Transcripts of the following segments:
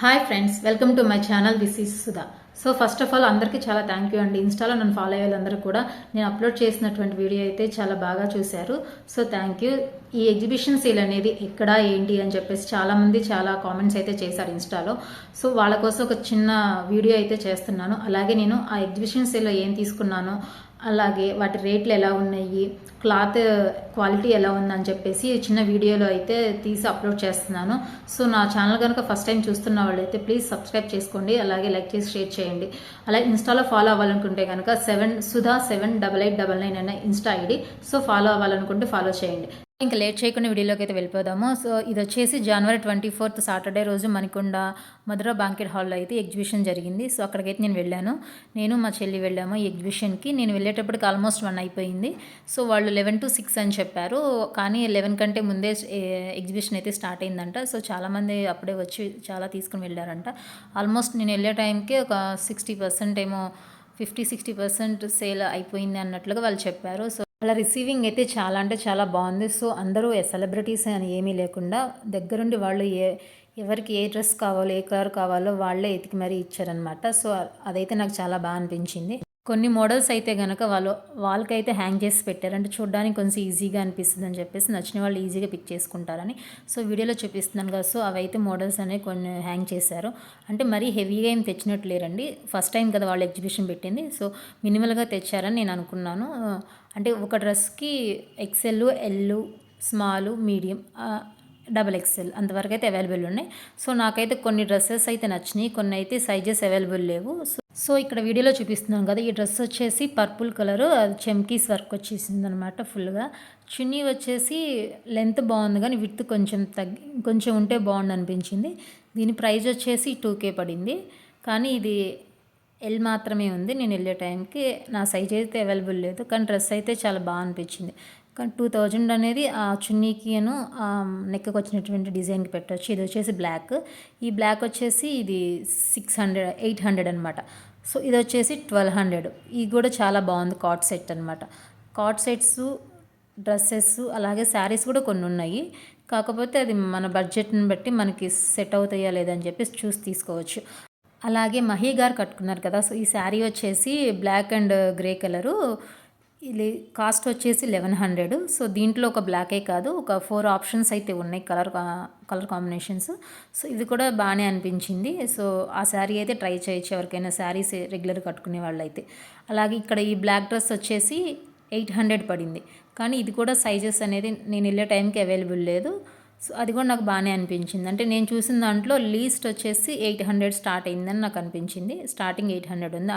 Hi friends welcome to my channel this is Sudha so first of all అందరికీ చాలా thank you అండి. ఇన్స్టాలో నన్ను ఫాలో అయ్యే వాళ్ళందరూ కూడా నేను అప్లోడ్ చేసినటువంటి వీడియో అయితే చాలా బాగా చూశారు. సో థ్యాంక్ యూ ఈ ఎగ్జిబిషన్ సేల్ అనేది ఎక్కడ ఏంటి అని చెప్పేసి చాలామంది చాలా కామెంట్స్ అయితే చేశారు ఇన్స్టాలో సో వాళ్ళ కోసం ఒక చిన్న వీడియో అయితే చేస్తున్నాను. అలాగే నేను ఆ ఎగ్జిబిషన్ సేల్లో ఏం తీసుకున్నానో అలాగే వాటి రేట్లు ఎలా ఉన్నాయి క్లాత్ క్వాలిటీ ఎలా ఉందని చెప్పేసి చిన్న వీడియోలో అయితే తీసి అప్లోడ్ చేస్తున్నాను. సో నా ఛానల్ కనుక ఫస్ట్ టైం చూస్తున్న వాళ్ళైతే ప్లీజ్ సబ్స్క్రైబ్ చేసుకోండి అలాగే లైక్ చేసి షేర్ చేయండి. అలాగే ఇన్స్టాలో ఫాలో అవ్వాలనుకుంటే కనుక seven Sudha seven double eight double nine అనే ఇన్స్టా ఐడి. సో ఫాలో అవ్వాలనుకుంటే ఫాలో చేయండి. ఇంకా లేట్ చేయకుండా వీడియోలోకి అయితే వెళ్ళిపోదాము. సో ఇది వచ్చేసి జనవరి ట్వంటీ ఫోర్త్ సాటర్డే రోజు మణికొండ మధుర బాంకెట్ హాల్లో అయితే ఎగ్జిబిషన్ జరిగింది. సో అక్కడికైతే నేను వెళ్ళాను. నేను మా చెల్లి వెళ్ళాము ఈ ఎగ్జిబిషన్కి నేను వెళ్ళేటప్పటికి ఆల్మోస్ట్ వన్ అయిపోయింది. సో వాళ్ళు లెవెన్ టు సిక్స్ అని చెప్పారు. కానీ లెవెన్ కంటే ముందే ఎగ్జిబిషన్ అయితే స్టార్ట్ అయిందంట. సో చాలామంది అప్పుడే వచ్చి చాలా తీసుకుని వెళ్ళారంట. ఆల్మోస్ట్ నేను వెళ్ళే టైంకి ఒక సిక్స్టీ పర్సెంట్ ఏమో ఫిఫ్టీ సిక్స్టీ పర్సెంట్ సేల్ అయిపోయింది అన్నట్లుగా వాళ్ళు చెప్పారు. సో అలా రిసీవింగ్ అయితే చాలా అంటే చాలా బాగుంది. సో అందరూ సెలబ్రిటీస్ అని ఏమీ లేకుండా దగ్గరుండి వాళ్ళు ఏ ఎవరికి ఏ డ్రెస్ కావాలో ఏ కలర్ కావాలో వాళ్ళే ఎతికి మరీ ఇచ్చారనమాట సో అదైతే నాకు చాలా బాగా అనిపించింది. కొన్ని మోడల్స్ అయితే కనుక వాళ్ళు వాళ్ళకైతే హ్యాంగ్ చేసి పెట్టారు. అంటే చూడడానికి కొంచెం ఈజీగా అనిపిస్తుంది అని చెప్పేసి నచ్చిన వాళ్ళు ఈజీగా పిక్ చేసుకుంటారని. సో వీడియోలో చూపిస్తున్నాను కదా. సో అవైతే మోడల్స్ అనేవి కొన్ని హ్యాంగ్ చేశారు. అంటే మరీ హెవీగా ఏం తెచ్చినట్టు లేరండి. ఫస్ట్ టైం కదా వాళ్ళు ఎగ్జిబిషన్ పెట్టింది. సో మినిమల్గా తెచ్చారని నేను అనుకున్నాను. అంటే ఒక డ్రెస్కి ఎక్సెల్ ఎల్లు స్మాల్ మీడియం డబల్ ఎక్స్ఎల్ అంతవరకు అయితే అవైలబుల్ ఉన్నాయి. సో నాకైతే కొన్ని డ్రెస్సెస్ అయితే నచ్చినాయి. కొన్ని అయితే సైజెస్ అవైలబుల్ లేవు. సో సో ఇక్కడ వీడియోలో చూపిస్తున్నాం కదా ఈ డ్రెస్ వచ్చేసి పర్పుల్ కలర్ అది చెమ్కీస్ వర్క్ వచ్చేసింది అనమాట ఫుల్గా. చున్నీ వచ్చేసి లెంత్ బాగుంది కానీ విత్ కొంచెం తగ్గి కొంచెం ఉంటే బాగుంది అనిపించింది. దీని ప్రైజ్ వచ్చేసి టూ కే పడింది. కానీ ఇది ఎల్ మాత్రమే ఉంది. నేను వెళ్ళే టైంకి నా సైజ్ అయితే అవైలబుల్ లేదు కానీ డ్రెస్ అయితే చాలా బాగా అనిపించింది. కానీ టూ థౌజండ్ అనేది ఆ చున్నీకి అను నెక్కి వచ్చినటువంటి డిజైన్కి పెట్టవచ్చు ఇది వచ్చేసి బ్లాక్. ఈ బ్లాక్ వచ్చేసి ఇది సిక్స్ హండ్రెడ్ ఎయిట్ హండ్రెడ్ అనమాట. సో ఇది వచ్చేసి ట్వెల్వ్ హండ్రెడ్. ఇది కూడా చాలా బాగుంది కాట్ సెట్ అనమాట కాట్ సెట్స్ డ్రెస్సెస్ అలాగే శారీస్ కూడా కొన్ని ఉన్నాయి. కాకపోతే అది మన బడ్జెట్ని బట్టి మనకి సెట్ అవుతాయా లేదని చెప్పి చూసి తీసుకోవచ్చు. అలాగే మహీ గారు కట్టుకున్నారు కదా సో ఈ శారీ వచ్చేసి బ్లాక్ అండ్ గ్రే కలరు. ఇది కాస్ట్ వచ్చేసి లెవెన్ హండ్రెడ్. సో దీంట్లో ఒక బ్లాకే కాదు ఒక ఫోర్ ఆప్షన్స్ అయితే ఉన్నాయి కలర్ కలర్ కాంబినేషన్స్. సో ఇది కూడా బాగానే అనిపించింది. సో ఆ శారీ అయితే ట్రై చేయొచ్చు ఎవరికైనా శారీస్ రెగ్యులర్ కట్టుకునే వాళ్ళైతే. అలాగే ఇక్కడ ఈ బ్లాక్ డ్రెస్ వచ్చేసి ఎయిట్ హండ్రెడ్ పడింది. కానీ ఇది కూడా సైజెస్ అనేది నేను వెళ్ళే టైంకి అవైలబుల్ లేదు. సో అది కూడా నాకు బాగానే అనిపించింది. అంటే నేను చూసిన దాంట్లో లీస్ట్ వచ్చేసి ఎయిట్ హండ్రెడ్ స్టార్ట్ అయిందని నాకు అనిపించింది. స్టార్టింగ్ ఎయిట్ హండ్రెడ్ ఉంది.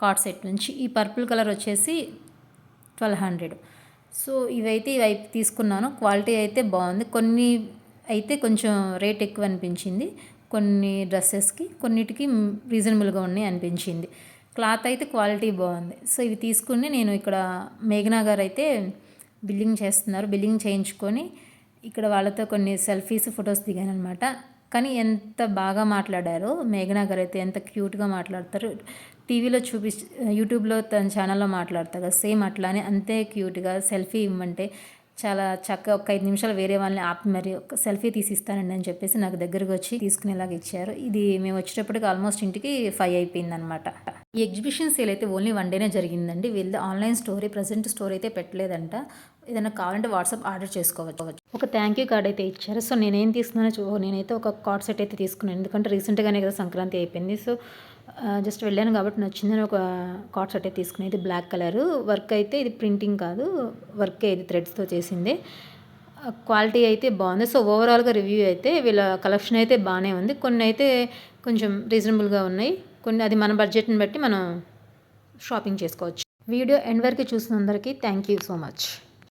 కార్డ్ సెట్ నుంచి. ఈ పర్పుల్ కలర్ వచ్చేసి ట్వెల్వ్ హండ్రెడ్ సో ఇవైతే ఇవి తీసుకున్నాను. క్వాలిటీ అయితే బాగుంది. కొన్ని అయితే కొంచెం రేట్ ఎక్కువ అనిపించింది. కొన్ని డ్రెస్సెస్కి కొన్నిటికి రీజనబుల్గా ఉన్నాయి అనిపించింది. క్లాత్ అయితే క్వాలిటీ బాగుంది. సో ఇవి తీసుకుని నేను ఇక్కడ మేఘనా గారు అయితే బిల్లింగ్ చేస్తున్నారు. బిల్లింగ్ చేయించుకొని ఇక్కడ వాళ్ళతో కొన్ని సెల్ఫీస్ ఫొటోస్ దిగాను అనమాట కానీ ఎంత బాగా మాట్లాడారో మేఘనా గారు అయితే ఎంత క్యూట్గా మాట్లాడతారు టీవీలో చూపి యూట్యూబ్లో తన ఛానల్లో మాట్లాడతారు కదా సేమ్ అట్లానే అంతే క్యూట్గా సెల్ఫీ ఇవ్వమంటే చాలా చక్కగా ఒక ఐదు నిమిషాలు వేరే వాళ్ళని ఆపి మరి ఒక సెల్ఫీ తీసిస్తానండి అని చెప్పేసి నాకు దగ్గరకు వచ్చి తీసుకునేలాగా ఇచ్చారు. ఇది మేము వచ్చేటప్పటికి ఆల్మోస్ట్ ఇంటికి ఫైవ్ అయిపోయింది అనమాట ఈ ఎగ్జిబిషన్ సేల్ అయితే ఓన్లీ వన్ డేనే జరిగిందండి. వీళ్ళది ఆన్లైన్ స్టోరీ ప్రజెంట్ స్టోర్ అయితే పెట్టలేదంట. ఏదైనా కావాలంటే వాట్సాప్ ఆర్డర్ చేసుకోవచ్చు. ఒక థ్యాంక్ యూ కార్డ్ అయితే ఇచ్చారు. సో నేనేం తీసుకున్నానో నేనైతే ఒక కార్డ్ సెట్ అయితే తీసుకున్నాను. ఎందుకంటే రీసెంట్గానే కదా సంక్రాంతి అయిపోయింది. సో జస్ట్ వెళ్ళాను కాబట్టి నచ్చిందని ఒక కార్డ్ సెట్ అయితే తీసుకునేది బ్లాక్ కలర్. వర్క్ అయితే ఇది ప్రింటింగ్ కాదు. వర్క్ ఇది థ్రెడ్స్తో చేసింది. క్వాలిటీ అయితే బాగుంది. సో ఓవరాల్గా రివ్యూ అయితే వీళ్ళ కలెక్షన్ అయితే బాగానే ఉంది. కొన్ని అయితే కొంచెం రీజనబుల్గా ఉన్నాయి. కొన్ని అది మన బడ్జెట్ని బట్టి మనం షాపింగ్ చేసుకోవచ్చు. వీడియో ఎండ్ వరకు చూసినందరికీ థ్యాంక్ యూ సో మచ్